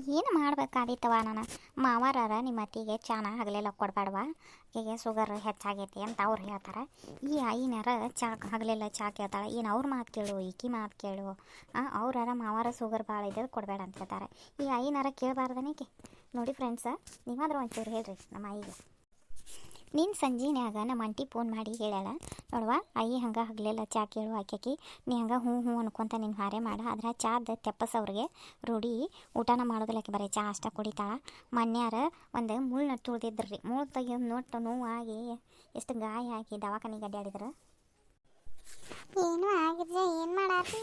ಏನು ಮಾಡ್ಬೇಕಾದಿತ್ತವ ನಾನು? ಮಾವಾರರ ನಿಮ್ಮ ಅತ್ತಿಗೆ ಚಾನ ಹಗಲೆಲ್ಲ ಕೊಡಬೇಡವ ಹೀಗೆ ಶುಗರ್ ಹೆಚ್ಚಾಗೈತಿ ಅಂತ ಅವ್ರು ಹೇಳ್ತಾರೆ. ಈ ಐನಾರ ಚಾ ಹಗಲೆಲ್ಲ ಚಾ ಕೇಳ್ತಾಳೆ. ಏನು ಅವ್ರ ಮಾತು ಕೇಳು, ಈಕಿ ಮಾತು ಕೇಳು. ಅವ್ರಾರ ಮಾವಾರ ಶುಗರ್ ಭಾಳ ಇದೆ, ಕೊಡಬೇಡ ಅಂತ ಹೇಳ್ತಾರೆ. ಈ ಐನಾರ ಕೇಳಬಾರ್ದನಿಕೆ ನೋಡಿ ಫ್ರೆಂಡ್ಸ ನೀವಾದ್ರೂ ಒಂಚೂರು ಹೇಳ್ರಿ ನಮ್ಮ ಆಯಿಗೆ ನೀನು ಸಂಜೆನ್ಯಾಗ ನಮ್ಮ ಆಂಟಿ ಫೋನ್ ಮಾಡಿ ಹೇಳ್ಯಾಳ ನೋಡುವ ಅಯ್ಯಿ ಹಂಗೆ ಹಗಲೆಲ್ಲ ಚಾ ಕೇಳು ಆಕೆಕಿ ನೀ ಹಂಗೆ ಹ್ಞೂ ಹ್ಞೂ ಅನ್ಕೊಂತ ನಿಂಗೆ ಹಾರೆ ಮಾಡ ಅದ್ರ ಚಾದ ತೆಪ್ಪಸವ್ರಿಗೆ ರೂಢಿ ಊಟನ ಮಾಡೋದಿಲ್ಲಕ್ಕೆ ಬರೀ ಚಾ ಅಷ್ಟ ಕುಡಿತಾಳ ಮನ್ಯಾರ ಒಂದು ಮುಳ್ಳು ತುಳ್ದಿದ್ರು ರೀ ಮುಳ್ಳು ತೆಗಿಯೋದು ನೋಟ್ಟು ನೋವಾಗಿ ಎಷ್ಟು ಗಾಯ ಹಾಕಿ ದವಾಖಾನಿಗೆ ಅಡ್ಡಾಡಿದ್ರು ಏನು ಆಗಿದ್ರೆ ಏನು ಮಾಡಾತಿ?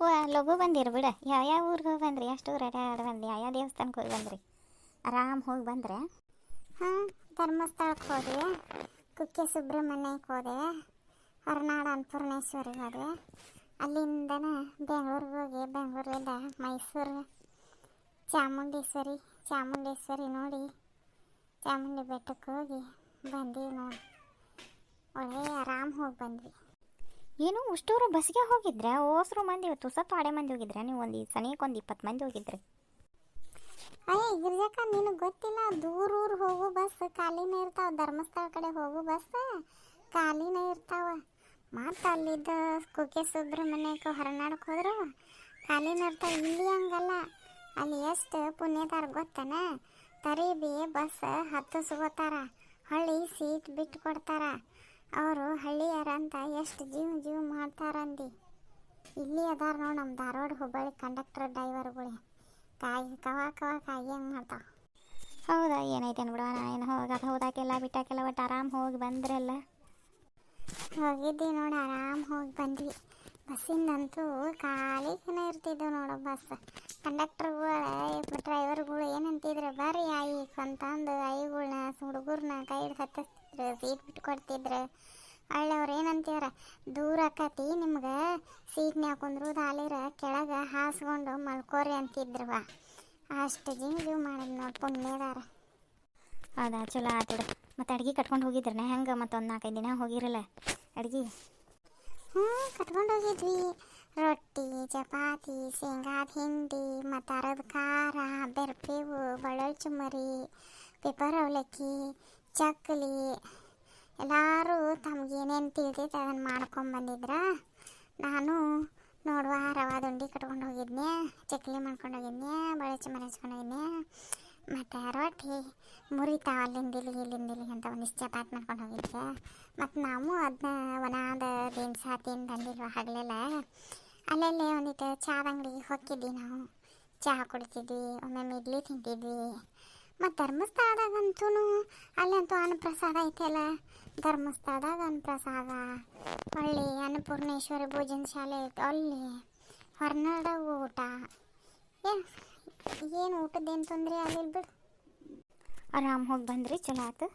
ಓ ಲಘು ಬಂದಿರು ಬಿಡ ಯಾವ ಯಾವ ಊರಿಗೆ ಹೋಗಿ ಬಂದ್ರಿ ಎಷ್ಟು ಊರು ಅಡ್ಯಾಡಿ ಬಂದ್ರಿ ಯಾವ ಯಾವ ದೇವಸ್ಥಾನಕ್ಕೆ ಹೋಗಿ ಬಂದ್ರಿ ಆರಾಮ್ ಹೋಗಿ ಬಂದ್ರೆ. ಧರ್ಮಸ್ಥಳಕ್ಕೆ ಹೋದ್ವಿ. ಕುಕ್ಕೆ ಸುಬ್ರಹ್ಮಣ್ಯಕ್ಕೆ ಹೋದೆ. ಹೊರನಾಡು ಅನ್ನಪೂರ್ಣೇಶ್ವರಿಗೆ ಹೋದೆ ಅಲ್ಲಿಂದನೇ ಬೆಂಗಳೂರಿಗೆ ಹೋಗಿ ಬೆಂಗಳೂರಿಂದ ಮೈಸೂರು ಚಾಮುಂಡೇಶ್ವರಿ ಚಾಮುಂಡೇಶ್ವರಿ ನೋಡಿ ಚಾಮುಂಡಿ ಬೆಟ್ಟಕ್ಕೆ ಹೋಗಿ ಬಂದ್ವಿ ನೋಡಿ. ಒಳ್ಳೆ ಆರಾಮ್ ಹೋಗಿ ಬಂದ್ವಿ. ಏನು, ಅಷ್ಟೂರು ಬಸ್ಗೆ ಹೋಗಿದ್ರೆ? ಓಸ್ರು ಮಂದಿ ಇವತ್ತು ಸತ್ತು ಮಂದಿ ಹೋಗಿದ್ರೆ? ನೀವು ಒಂದು ಸನಿಯಕ್ಕೆ ಒಂದು ಇಪ್ಪತ್ತು ಮಂದಿ ಹೋಗಿದ್ರಿ. ಅಯ್ಯ ಗಿರ್ಜಕ್ಕ ನಿನಗೆ ಗೊತ್ತಿಲ್ಲ, ದೂರ ಊರು ಹೋಗು ಬಸ್, ಖಾಲಿನೇ ಇರ್ತಾವ, ಧರ್ಮಸ್ಥಳ ಕಡೆ ಹೋಗು ಬಸ್, ಖಾಲಿನೇ ಇರ್ತಾವ. ಮತ್ತು ಅಲ್ಲಿದ್ದ ಕುಕ್ಕೆ ಸುಬ್ರಹ್ಮಣ್ಯಕ್ಕೆ ಹೊರನಾಡಕ್ಕೆ ಹೋದ್ರು. ಖಾಲಿನೇ ಇರ್ತಾವ, ಇಲ್ಲಿ ಹಂಗಲ್ಲ. ಅಲ್ಲಿ ಎಷ್ಟು ಪುಣ್ಯದಾರ ಗೊತ್ತನ? ತರೀಬಿ ಬಸ್ ಹತ್ತಿಸ್ಕೋತಾರ ಹಳ್ಳಿ ಸೀಟ್ ಬಿಟ್ಟು ಕೊಡ್ತಾರ. ಅವರು ಹಳ್ಳಿಯರಂತ ಎಷ್ಟು ಜೀವ ಜೀವ ಮಾಡ್ತಾರಂದಿ ಇಲ್ಲಿ ಅದಾರ ನೋಡಿ ನಮ್ಮ ಧಾರವಾಡ ಹುಬ್ಬಳ್ಳಿ ಕಂಡಕ್ಟರ್ ಡ್ರೈವರ್ಗಳು ಕಾಯಿ ಕವ ಕವ ಕಾಯಿ ಹಂಗೆ ಮಾಡ್ತಾವ ಹೌದಾ ಏನೈತೆ ಬಿಡುವ ನಾನು ಹೋಗೋದು ಹೋದಾಕೆಲ್ಲ ಬಿಟ್ಟಾಕೆಲ್ಲ ಒಟ್ಟು ಆರಾಮ್ ಹೋಗಿ ಬಂದ್ರಲ್ಲ ಹೋಗಿದ್ದಿ ನೋಡಿ, ಆರಾಮ್ ಹೋಗಿ ಬಂದ್ವಿ. ಬಸ್ಸಿಂದಂತೂ ಖಾಲಿನೇ ಇರ್ತಿದ್ದವು ನೋಡು, ಬಸ್. ಕಂಡಕ್ಟರ್ಗಳು ಡ್ರೈವರ್ಗಳು ಏನಂತಿದ್ರು, ಬರ್ರಿ ಐ ಅಂತಂದು ಐಗಳನ್ನ ಹುಡುಗರನ್ನ ಕೈ ಹಿಡ್ದು ಸೀಟ್ ಬಿಟ್ಟು ಕೊಡ್ತಿದ್ರು ಒಳ್ಳೆಯವ್ರು ಏನಂತೀವ್ರ ದೂರ ಆಕತಿ ನಿಮ್ಗೆ ಸೀಟ್ನ್ಯಾಗ ಕುಂದ್ರುದು ಆಲಿರ ಕೆಳಗೆ ಹಾಸ್ಕೊಂಡು ಮಲ್ಕೋರಿ ಅಂತಿದ್ರವ ಅಷ್ಟು ಜಿಂಗ್ ಜೀವ ಮಾಡಿದ್ ನೋಡಿ ಪುಣ್ಯದಾರ. ಹೌದಾ? ಚಲೋ ಆತು ಬಿಡು. ಮತ್ತು ಅಡ್ಗೆ ಕಟ್ಕೊಂಡು ಹೋಗಿದ್ರನೆ ಹೆಂಗೆ? ಮತ್ತೊಂದು ನಾಲ್ಕೈದು ದಿನ ಹೋಗಿರಲ್ಲ. ಅಡ್ಗೆ? ಹ್ಞೂ ಕಟ್ಕೊಂಡು ಹೋಗಿದ್ವಿ. ರೊಟ್ಟಿ ಚಪಾತಿ ಶೇಂಗಾದ ಹಿಂಡಿ ಮತ್ತು ಅರದ ಖಾರ ಬೆರ್ಪೇವು ಬೆಳ್ಳುಳ್ಳಿ ಚುಮರಿ ಪೇಪರ್ ಅವಲಕ್ಕಿ ಚಕ್ಕಲಿ ಎಲ್ಲರೂ ತಮ್ಗೆ ಏನೇನು ತಿಳಿದೈತೆ ಅದನ್ನು ಮಾಡ್ಕೊಂಬಂದಿದ್ರ ನಾನು ನೋಡುವ, ರವಾ ಉಂಡಿ ಕಟ್ಕೊಂಡು ಹೋಗಿದ್ನೆ ಚಕ್ಲಿ ಮಾಡ್ಕೊಂಡು ಹೋಗಿದ್ನೆ ಬಳೆ ಚುಮ್ಮರಿ ಹಚ್ಕೊಂಡು ಹೋಗಿದ್ನೆ ಮತ್ತು ರೊಟ್ಟಿ ಮುರಿತಾವ ಅಲ್ಲಿಂದ ಇಲ್ಲಿ ಇಲ್ಲಿಂದ ಇಲ್ಲಿಗೆ ಅಂತ ಒಂದಿಷ್ಟು ಚಪಾತಿ ಮಾಡ್ಕೊಂಡು ಹೋಗಿದ್ದೆ ಮತ್ತು ನಾವು ಅದನ್ನ ಒಣಾದ ದಿನಸ ತಿಂದು ಬಂದಿಲ್ವ ಹಗಲೆಲ್ಲ? ಅಲ್ಲಲ್ಲೇ ಒಂದಿಟ್ಟು ಚಾದ ಅಂಗಡಿಗೆ ಹೋಗಿದ್ವಿ ನಾವು. ಚಹಾ ಕುಡಿತಿದ್ವಿ, ಒಮ್ಮೊಮ್ಮೆ ಇಡ್ಲಿ ತಿಂತಿದ್ವಿ. ಮತ್ತು ಧರ್ಮಸ್ಥಳದಾಗಂತೂ ಅಲ್ಲಂತೂ ಅನ್ನಪ್ರಸಾದ ಐತೆಲ್ಲ. ಧರ್ಮಸ್ಥಳದಾಗ ಅನ್ನಪ್ರಸಾದ ಒಳ್ಳೆ ಅನ್ನಪೂರ್ಣೇಶ್ವರಿ ಭೋಜನ ಶಾಲೆ ಐತೆ ಅಲ್ಲಿ ಹೊರನಾಡ ಊಟ. ಏನು ಊಟದ್ದೇನು ತೊಂದರೆ ಆಗಲಿಲ್ಲ ಬಿಡು. ಆರಾಮ್ ಹೋಗಿ ಬಂದ್ರಿ ಚಲೋ ಆಯ್ತು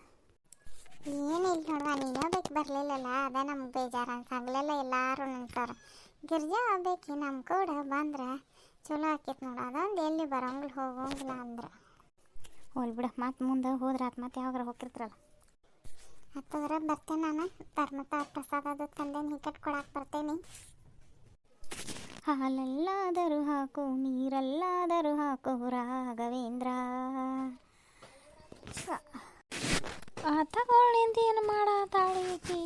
ಏನಿಲ್ಲ ನೋಡುವ ನೀನೇ ಬೇಕು ಬರಲಿಲ್ಲಲ್ಲ ಅದ ನಮ್ಗೆ ಬೇಜಾರು ಅನ್ಸಾಗ್ಲೆಲ್ಲ ಎಲ್ಲರೂ ನಿಂತಾರ ಗಿರ್ಜಾ ಬೇಕಿ ನಮ್ಮ ಕೂಡ ಬಂದ್ರೆ ಚಲೋ ಆಕೈತೆ ನೋಡು ಅದೊಂದು ಎಲ್ಲಿ ಬರೋಂಗಿಲ್ಲ ಹೋಗೋಂಗಿಲ್ಲ ಅಂದ್ರೆ. ಹೋಲ್ ಬಿಡ. ಮತ್ತೆ ಮುಂದೆ ಹೋದ್ರೆ ಆತು ಮತ್ತೆ ಯಾವಾಗ ಹೋಗಿರ್ತಾರಲ್ಲ ಹತ್ತದ್ರ ಬರ್ತೇನೆ ನಾನು. ಧರ್ಮತ ಪ್ರಸಾದ ಅದು ತಂದೇನು ಹಿಕಟ್ ಕೊಡಕ್ಕೆ ಬರ್ತೇನೆ. ಹಾಲಲ್ಲಾದರೂ ಹಾಕು, ನೀರಲ್ಲಾದರೂ ಹಾಕು ರಾಘವೇಂದ್ರ. ತಗೊಳ್ಳಿಂದ ಏನು ಮಾಡತ್ತಾಳೀಕಿ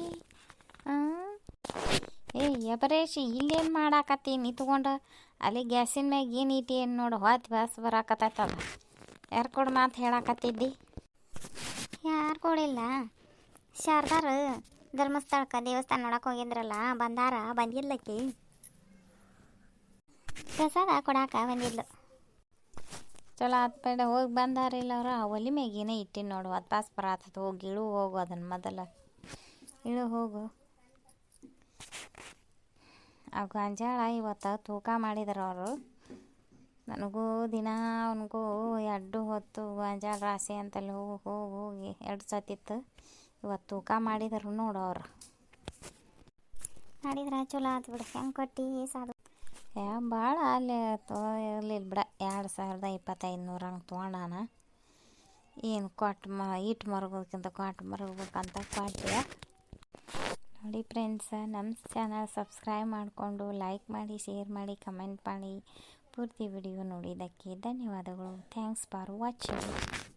ಏ ಯಬರೇಶಿ ಇಲ್ಲೇನು ಮಾಡಾಕತ್ತೀನಿ ತಗೊಂಡು ಅಲ್ಲಿ ಗ್ಯಾಸಿನ ಮ್ಯಾಗ ಏನು ಇಟ್ಟಿ ಏನು ನೋಡು. ಹೊತ್ತು ಬಸ್ ಬರಾಕತ್ತೈತಲ್ಲ. ಯಾರು ಕೊಡು ಮಾತು ಹೇಳಾಕತ್ತಿದ್ದಿ? ಯಾರು ಕೊಡಿಲ್ಲ ಶಾರದಾರ ಧರ್ಮಸ್ಥಳಕ್ಕೆ ದೇವಸ್ಥಾನ ನೋಡಕ್ಕೆ ಹೋಗಿದ್ರಲ್ಲ ಬಂದಾರ ಬಂದಿಲ್ಲಕ್ಕಿ ಪ್ರಸಾದ ಕೊಡಾಕ ಬಂದಿದ್ಲು. ಚಲೋ ಆತ್ ಬೇಡ ಹೋಗಿ ಬಂದಾರಿಲ್ಲ ಅವ್ರು. ಒಲಿ ಮ್ಯಾಗ ಏನೋ ಇಟ್ಟಿನಿ ನೋಡು ಅದು ಪಾಸ್ ಬರತ್ತದ ಹೋಗಿ ಇಳು ಹೋಗು ಅದನ್ನು ಮೊದಲ. ಇಳು ಹೋಗು. ಆ ಗೊಂಜಾಳ ಇವತ್ತು ತೂಕ ಮಾಡಿದ್ರು ಅವರು. ನನಗೂ ದಿನ ಅವನಿಗೂ ಎರಡು ಹೊತ್ತು ಗಾಂಜಾಳ ರಾಶಿ ಅಂತಲ್ಲಿ ಹೋಗಿ ಹೋಗಿ ಹೋಗಿ ಎರಡು ಸತಿತ್ತು ಇವತ್ತು ತೂಕ ಮಾಡಿದರು ನೋಡು ಅವ್ರು. ಮಾಡಿದ್ರೆ ಚಲೋ ಆತು ಬಿಡು. ಹೆಂಗೆ ಕೊಟ್ಟು ಸಾಧು ಯಾ ಭಾಳ ಅಲ್ಲಿ ಇರಲಿಲ್ಲ ಬಿಡ. ಎರಡು ಸಾವಿರದ ಇಪ್ಪತ್ತೈದು ನೂರ ಹಂಗೆ ತೊಗೊಂಡಾನ. ಏನು ಕೊಟ್ಟು ಮ ಇಟ್ಟು ಮರಗೋದಕ್ಕಿಂತ ಕೊಟ್ಟು ಮರಗೋಬೇಕಂತ ಕೊಟ್ಟೆ ನೋಡಿ ಫ್ರೆಂಡ್ಸ ನಮ್ಮ ಚಾನಲ್ ಸಬ್ಸ್ಕ್ರೈಬ್ ಮಾಡಿಕೊಂಡು ಲೈಕ್ ಮಾಡಿ ಶೇರ್ ಮಾಡಿ ಕಮೆಂಟ್ ಮಾಡಿ. ಪೂರ್ತಿ ವಿಡಿಯೋ ನೋಡಿದ್ದಕ್ಕೆ ಧನ್ಯವಾದಗಳು. Thanks for watching